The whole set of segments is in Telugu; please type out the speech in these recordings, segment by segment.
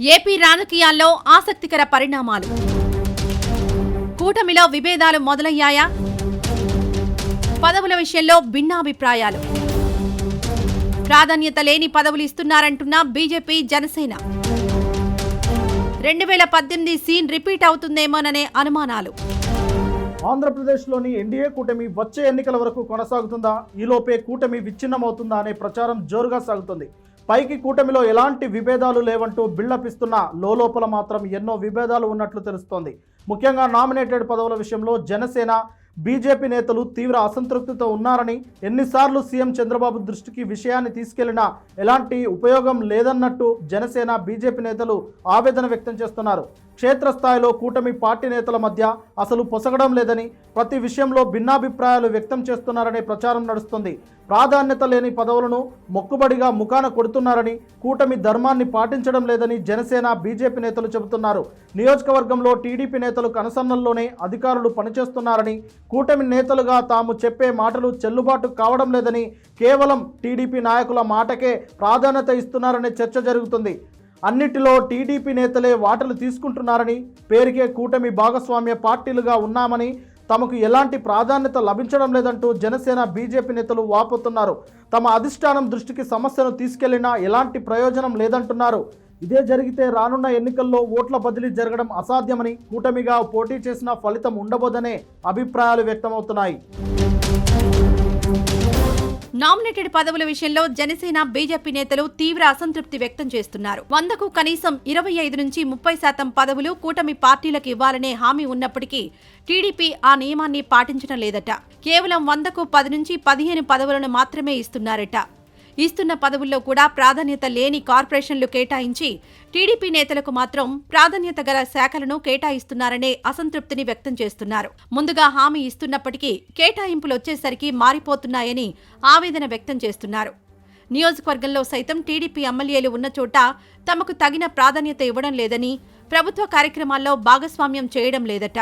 ఏపీ రాజకీయాల్లో ఆసక్తికర పరిణామాలు. కూటమిలో విభేదాలు మొదలయ్యాయా? పదవుల విషయంలో భిన్నాభిప్రాయాలు. ప్రాధాన్యత లేని పదవులు ఇస్తున్నారంటున్న బీజేపీ జనసేన. రెండు వేల పద్దెనిమిది సీన్ రిపీట్ అవుతుందేమోననే అనుమానాలు. ఆంధ్రప్రదేశ్లోని ఎన్డీఏ కూటమి వచ్చే ఎన్నికల వరకు కొనసాగుతుందా? ఈలోపే కూటమి విచ్ఛిన్నమవుతుందా అనే ప్రచారం జోరుగా సాగుతుంది. పైకి కూటమిలో ఎలాంటి విభేదాలు లేవంటూ బిల్డప్ ఇస్తున్న లోపల మాత్రం ఎన్నో విభేదాలు ఉన్నట్లు తెలుస్తోంది. ముఖ్యంగా నామినేటెడ్ పదవుల విషయంలో జనసేన బీజేపీ నేతలు తీవ్ర అసంతృప్తితో ఉన్నారని ఎన్నిసార్లు సీఎం చంద్రబాబు దృష్టికి విషయాన్ని తీసుకెళ్ళినా ఎలాంటి ఉపయోగం లేదన్నట్టు జనసేన బీజేపీ నేతలు ఆవేదన వ్యక్తం చేస్తున్నారు. క్షేత్రస్థాయిలో కూటమి పార్టీ నేతల మధ్య అసలు పొసగడం లేదని ప్రతి విషయంలో భిన్నాభిప్రాయాలు వ్యక్తం చేస్తున్నారనే ప్రచారం నడుస్తుంది. ప్రాధాన్యత లేని పదవులను మొక్కుబడిగా ముఖాన కొడుతున్నారని కూటమి ధర్మాన్ని పాటించడం లేదని జనసేన బీజేపీ నేతలు చెబుతున్నారు. నియోజకవర్గంలో టీడీపీ నేతలు కనసన్నల్లోనే అధికారులు పనిచేస్తున్నారని కూటమి నేతలుగా తాము చెప్పే మాటలు చెల్లుబాటు కావడం లేదని కేవలం టీడీపీ నాయకుల మాటకే ప్రాధాన్యత ఇస్తున్నారనే చర్చ జరుగుతుంది. అన్నిటిలో టీడీపీ నేతలే వాటలు తీసుకుంటున్నారని పేరుకే కూటమి భాగస్వామ్య పార్టీలుగా ఉన్నామని తమకు ఎలాంటి ప్రాధాన్యత లభించడం లేదంటూ జనసేన బీజేపీ నేతలు వాపోతున్నారు. తమ అధిష్టానం దృష్టికి సమస్యను తీసుకెళ్ళినా ఎలాంటి ప్రయోజనం లేదంటున్నారు. ఇదే జరిగితే రానున్న ఎన్నికల్లో ఓట్ల బదిలీ జరగడం అసాధ్యమని కూటమిగా పోటీ చేసిన ఫలితం ఉండబోదనే అభిప్రాయాలు వ్యక్తమవుతున్నాయి. నామినేటెడ్ పదవుల విషయంలో జనసేన బీజేపీ నేతలు తీవ్ర అసంతృప్తి వ్యక్తం చేస్తున్నారు. వందకు కనీసం ఇరవై ఐదు నుంచి ముప్పై శాతం పదవులు కూటమి పార్టీలకు ఇవ్వాలనే హామీ ఉన్నప్పటికీ టీడీపీ ఆ నియమాన్ని పాటించడం లేదట. కేవలం వందకు పది నుంచి పదిహేను పదవులను మాత్రమే ఇస్తున్నారట. ఇస్తున్న పదవుల్లో కూడా ప్రాధాన్యత లేని కార్పొరేషన్లు కేటాయించి టీడీపీ నేతలకు మాత్రం ప్రాధాన్యత గల శాఖలను కేటాయిస్తున్నారనే అసంతృప్తిని వ్యక్తం చేస్తున్నారు. ముందుగా హామీ ఇస్తున్నప్పటికీ కేటాయింపులు వచ్చేసరికి మారిపోతున్నాయని ఆవేదన వ్యక్తం చేస్తున్నారు. నియోజకవర్గంలో సైతం టీడీపీ ఎమ్మెల్యేలు ఉన్న చోట తమకు తగిన ప్రాధాన్యత ఇవ్వడం లేదని ప్రభుత్వ కార్యక్రమాల్లో భాగస్వామ్యం చేయడం లేదట.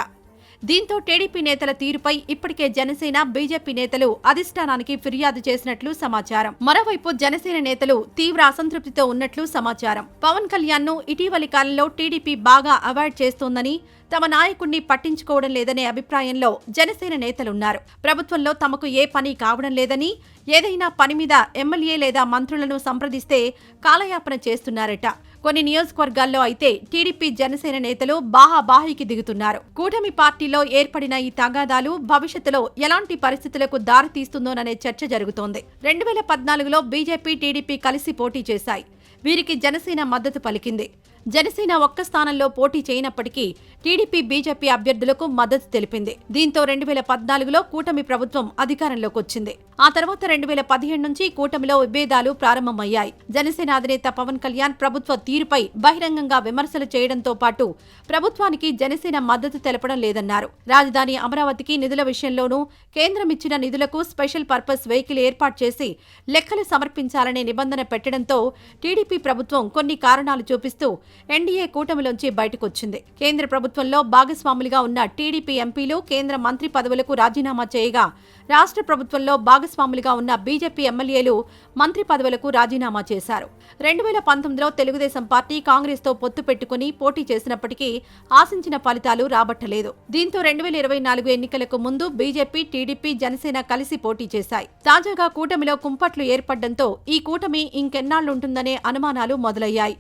దీంతో టీడీపీ నేతల తీరుపై ఇప్పటికే జనసేన బీజేపీ నేతలు అధిష్టానానికి ఫిర్యాదు చేసినట్లు సమాచారం. మరోవైపు జనసేన నేతలు తీవ్ర అసంతృప్తితో ఉన్నట్లు సమాచారం. పవన్ కళ్యాణ్ను ఇటీవలి కాలంలో టీడీపీ బాగా అవాయిడ్ చేస్తోందని తమ నాయకుణ్ణి పట్టించుకోవడం లేదనే అభిప్రాయంలో జనసేన నేతలున్నారు. ప్రభుత్వంలో తమకు ఏ పని కావడం లేదని ఏదైనా పని మీద ఎమ్మెల్యే లేదా మంత్రులను సంప్రదిస్తే కాలయాపన చేస్తున్నారట. కొన్ని నియోజకవర్గాల్లో అయితే టీడీపీ జనసేన నేతలు బాహాబాహికి దిగుతున్నారు. కూటమి పార్టీలో ఏర్పడిన ఈ తగాదాలు భవిష్యత్తులో ఎలాంటి పరిస్థితులకు దారితీస్తుందోననే చర్చ జరుగుతోంది. రెండు వేల పద్నాలుగులో బీజేపీ టీడీపీ కలిసి పోటీ చేశాయి. వీరికి జనసేన మద్దతు పలికింది. జనసేన ఒక్క స్థానంలో పోటీ చేయనప్పటికీ టీడీపీ బీజేపీ అభ్యర్థులకు మద్దతు తెలిపింది. దీంతో రెండు వేల పద్నాలుగులో కూటమి ప్రభుత్వం అధికారంలోకి వచ్చింది. ఆ తర్వాత రెండు వేల పదిహేడు నుంచి కూటమిలో విభేదాలు ప్రారంభమయ్యాయి. జనసేన అధినేత పవన్ కళ్యాణ్ ప్రభుత్వ తీరుపై బహిరంగంగా విమర్శలు చేయడంతో పాటు ప్రభుత్వానికి జనసేన మద్దతు తెలపడం లేదన్నారు. రాజధాని అమరావతికి నిధుల విషయంలోనూ కేంద్రం ఇచ్చిన నిధులకు స్పెషల్ పర్పస్ వెహికల్ ఏర్పాటు చేసి లెక్కలు సమర్పించాలనే నిబంధన పెట్టడంతో టీడీపీ ప్రభుత్వం కొన్ని కారణాలు చూపిస్తూ ఎన్డీఏ కూటమిలోంచి బయటకొచ్చింది. కేంద్ర ప్రభుత్వంలో భాగస్వాములుగా ఉన్న టీడీపీ ఎంపీలు కేంద్ర మంత్రి పదవులకు రాజీనామా చేయగా రాష్ట్ర ప్రభుత్వంలో భాగస్వాములుగా ఉన్న బీజేపీ ఎమ్మెల్యేలు మంత్రి పదవులకు రాజీనామా చేశారు. రెండు వేల పంతొమ్మిదిలో తెలుగుదేశం పార్టీ కాంగ్రెస్తో పొత్తు పెట్టుకుని పోటీ చేసినప్పటికీ ఆశించిన ఫలితాలు రాబట్టలేదు. దీంతో రెండు వేల ఇరవై నాలుగు ఎన్నికలకు ముందు బీజేపీ టీడీపీ జనసేన కలిసి పోటీ చేశాయి. తాజాగా కూటమిలో కుంపట్లు ఏర్పడడంతో ఈ కూటమి ఇంకెన్నాళ్ళుంటుందనే అనుమానాలు మొదలయ్యాయి.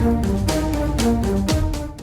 Thank you.